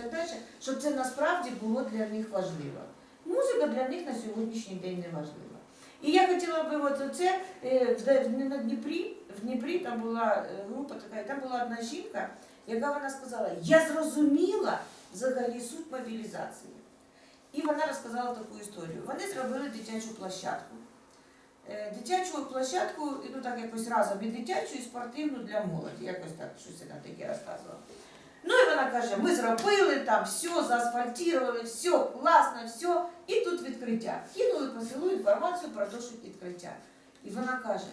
так далі, щоб це насправді було для них важливо. Музика для них на сьогоднішній день не важлива. І я хотіла би от оце е, на Дніпрі, в Дніпрі там була е, група така, і там була одна жінка, яка вона сказала, я зрозуміла взагалі суть мобілізації. І вона розказала таку історію. Вони зробили дитячу площадку. Е, Дитячу площадку, ну так якось разом і дитячу, і спортивну для молоді. Якось так щось таке розказувала. Каже, ми зробили там все, заасфальтували, все класно, все. І тут відкриття. Кинули по селу інформацію про те, відкриття. І вона каже,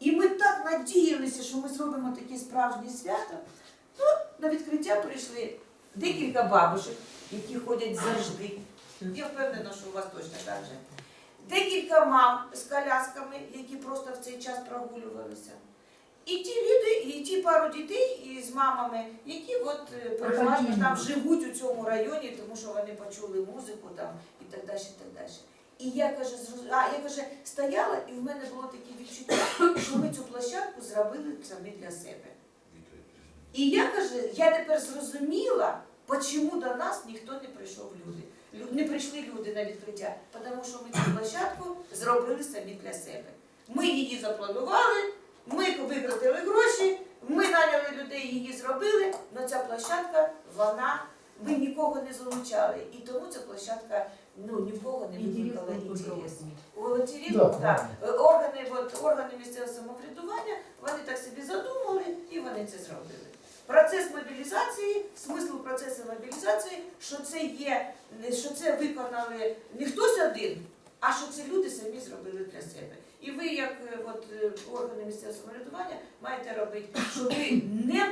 і ми так надіялися, що ми зробимо таке справжнє свято. Ну, на відкриття прийшли декілька бабушек, які ходять завжди. Я впевнена, що у вас точно так же. Декілька мам з колясками, які просто в цей час прогулювалися. І ті люди, і ті пару дітей із мамами, які от е, переважно там живуть у цьому районі, тому що вони почули музику там і так далі, і так далі. І я каже, а я каже, стояла, і в мене було таке відчуття, що ми цю площадку зробили самі для себе. І я каже, я тепер зрозуміла, чому до нас ніхто не прийшов люди. Не прийшли люди на відкриття, тому що ми цю площадку зробили самі для себе. Ми її запланували, ми її зробили, але ця площадка, вона, ми нікого не залучали. І тому ця площадка ну, нікого не викликала інтерес. Волонтерів, Да, так, органи, от, органи місцевого самоврядування, вони так собі задумали і вони це зробили. Процес мобілізації, смисл процесу мобілізації, що це є, що це виконали не хтось один, а що це люди самі зробили для себе. І ви, як е, от, е, органи місцевого самоврядування, маєте робити, що ви не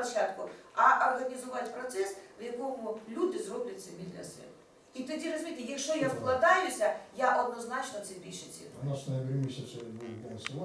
площадку, а організувати процес, в якому люди зроблять самі для себе. І тоді розумієте, якщо я вкладаюся, я однозначно це більше ціную. У нас місяці голосування.